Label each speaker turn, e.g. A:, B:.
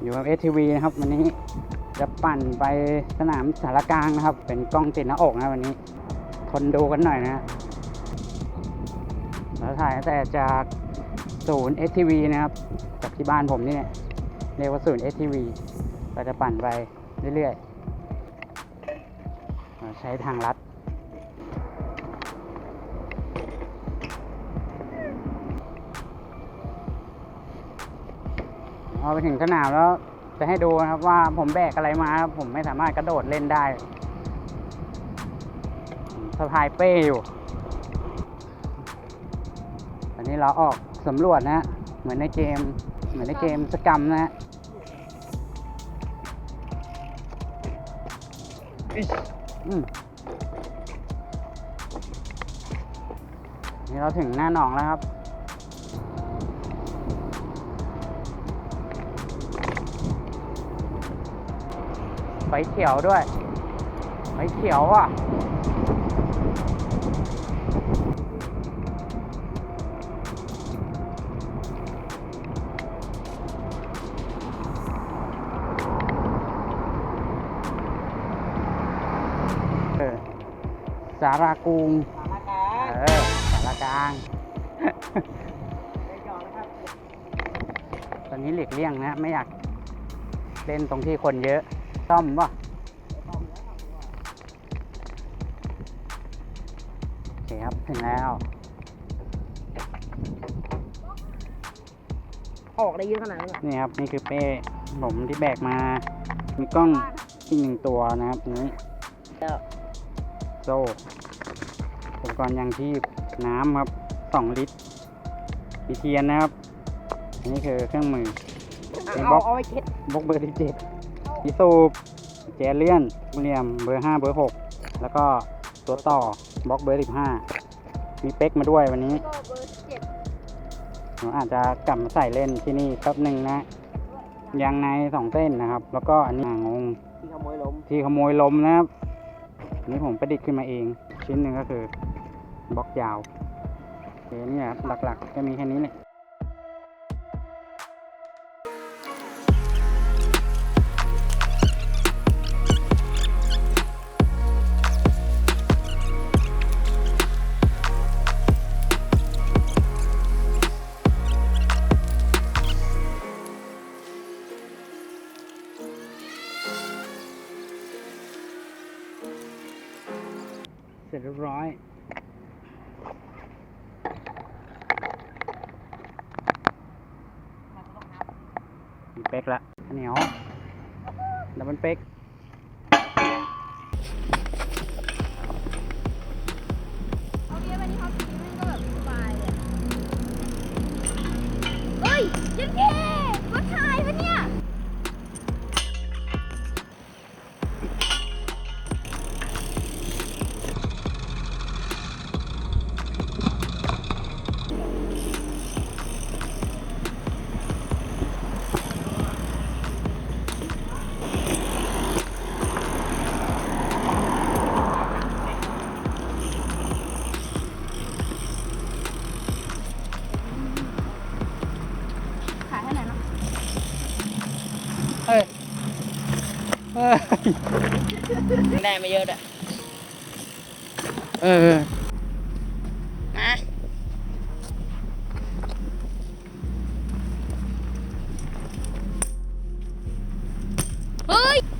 A: อยู่กับ ATV นะครับ วันนี้จะปั่นไปสนามสารกลางนะครับ เป็นกล้องติดหน้าอกนะวันนี้ ทนดูกันหน่อยนะฮะแล้วถ่ายตั้งแต่จากศูนย์ ATV นะครับ จากที่บ้านผมนี่เนี่ยเรียกว่าศูนย์ ATV เราจะปั่นไปเรื่อยๆ ใช้ทางลัด พอไปถึงสนามแล้วจะให้ดูนะครับว่าผมแบกอะไรมาครับผมไม่สามารถกระโดดเล่นได้ผมสะพายเป้อยู่ ตอนนี้เราออกสำรวจนะฮะเหมือนในเกม เหมือนในเกมสกรรมนะฮะอืมนี่เราถึงหน้าหนองแล้วครับ ไฟเขียวด้วยไฟเขียวอะเออสารากุง
B: สารกลาง
A: เออสารกลาง
B: ไปจอดนะครับ
A: ตอนนี้หลีกเลี่ยงนะ ไม่อยากเล่นตรงที่คนเยอะ ซ่อมป่ะโอเคครับ ถึงแล้ว
B: ออกได้เยอะขนาดนั้นเหรอ
A: นี่ครับ นี่คือเป้ผมที่แบกมา มีกล้องอีกหนึ่งตัวนะครับอันนี้
B: แล้ว
A: โซ่อุปกรณ์ยางชีพน้ำครับสองลิตรมีเทียนนะครับ อันนี้คือเครื่องมือเป็นบล็
B: เอา
A: อก
B: เอาไว้เช็ด
A: บล็อกเบอร์ที่เจ็ด มีสูบแจเลี่ยนเหลี่ยมเบอร์ห้าเบอร์หกแล้วก็ตัวต่อบล็อกเบอร์สิบห้ามีเป๊กมาด้วยวันนี้
B: ก็เบอร์เจ็ด
A: ผมอาจจะกลับมาใส่เล่นที่นี่แป๊บหนึ่งนะ ยางในสองเส้นนะครับ แล้วก็อันนี้อ่างง
B: ที่ขโมยล้ม
A: ที่ขโมยลมนะครับอันนี้ผมประดิษฐ์ขึ้นมาเอง ชิ้นหนึ่งก็คือบล็อกยาวโอเคเนี่ยครับหลักๆก็มีแค่นี้แหละ เสร็จเรียบร้อย มีเป๊กละเหนียวแล้วมันเป๊ก
C: เอ้ยเอ้ย
B: ไ